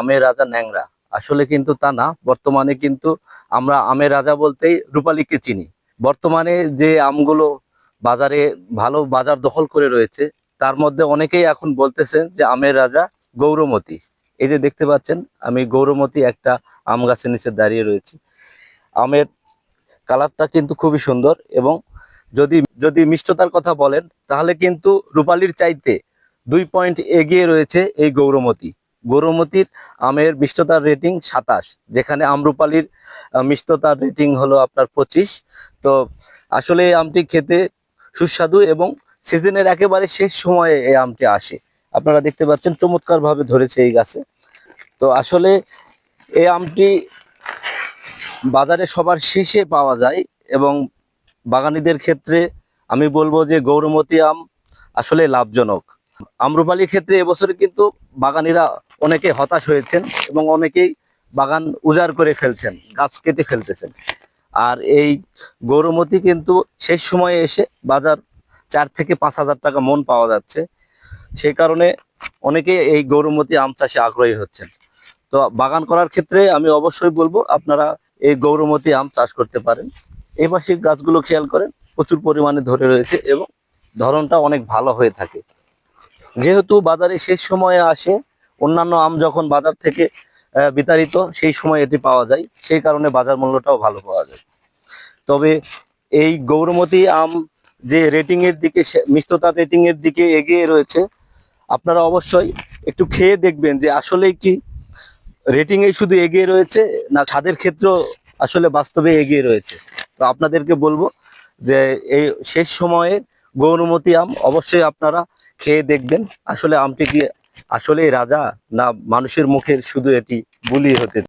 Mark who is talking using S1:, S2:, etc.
S1: আমের রাজা ন্যাংরা। আসলে কিন্তু তা না, বর্তমানে কিন্তু আমরা আমের রাজা বলতেই রূপালীকে চিনি। বর্তমানে যে আমগুলো বাজারে ভালো বাজার দখল করে রয়েছে, তার মধ্যে অনেকেই এখন বলতেছেন যে আমের রাজা গৌরমতী। এই যে দেখতে পাচ্ছেন, আমি গৌরমতী একটা আম গাছের নিচে দাঁড়িয়ে রয়েছি। আমের কালারটা কিন্তু খুবই সুন্দর এবং যদি যদি মিষ্টতার কথা বলেন, তাহলে কিন্তু রূপালীর চাইতে দুই পয়েন্ট এগিয়ে রয়েছে এই গৌরমতি। গৌরমতির আমের মিষ্টতার রেটিং সাতাশ, যেখানে আমরুপালির মিষ্টতার রেটিং হলো আপনার পঁচিশ। তো আসলে এই আমটি খেতে সুস্বাদু এবং সিজনের একেবারে শেষ সময়ে এই আমটি আসে। আপনারা দেখতে পাচ্ছেন চমৎকার ভাবে ধরেছে এই গাছে। তো আসলে এই আমটি বাজারে সবার শেষে পাওয়া যায় এবং বাগানিদের ক্ষেত্রে আমি বলব যে গৌরমতি আম আসলে লাভজনক। আম্রপালির ক্ষেত্রে এবছরে কিন্তু বাগানিরা অনেকে হতাশ হয়েছেন এবং অনেকেই বাগান উজাড় করে ফেলছেন, গাছ কেটে ফেলতেছেন। আর এই গৌরমতি কিন্তু শেষ সময়ে এসে বাজার চার থেকে পাঁচ হাজার টাকা মন পাওয়া যাচ্ছে। সেই কারণে অনেকে এই গৌরমতি আম চাষে আগ্রহী হচ্ছেন। তো বাগান করার ক্ষেত্রে আমি অবশ্যই বলব, আপনারা এই গৌরমতি আম চাষ করতে পারেন। এই পাশে গাছগুলো খেয়াল করেন, প্রচুর পরিমাণে ধরে রয়েছে এবং ধরনটা অনেক ভালো হয়ে থাকে। যেহেতু বাজারে শেষ সময়ে আসে, অন্যান্য আম যখন বাজার থেকে বিতাড়িত, সেই সময় এটি পাওয়া যায়। সেই কারণে বাজার মূল্যটাও ভালো পাওয়া যায়। তবে এই গৌরমতি আম যে রেটিং এর দিকে মিষ্টতা রেটিং এর দিকে এগিয়ে রয়েছে, আপনারা অবশ্যই একটু খেয়ে দেখবেন যে আসলেই কি রেটিং এ শুধু এগিয়ে রয়েছে না ছাদের ক্ষেত্র আসলে বাস্তবে এগিয়ে রয়েছে। তো আপনাদেরকে বলব যে এই শেষ সময়ে গৌরমতি আম অবশ্যই আপনারা খেয়ে দেখবেন। আসলে আমটি কি আসলে রাজা না মানুষের মুখের শুধু এটি বুলি হতে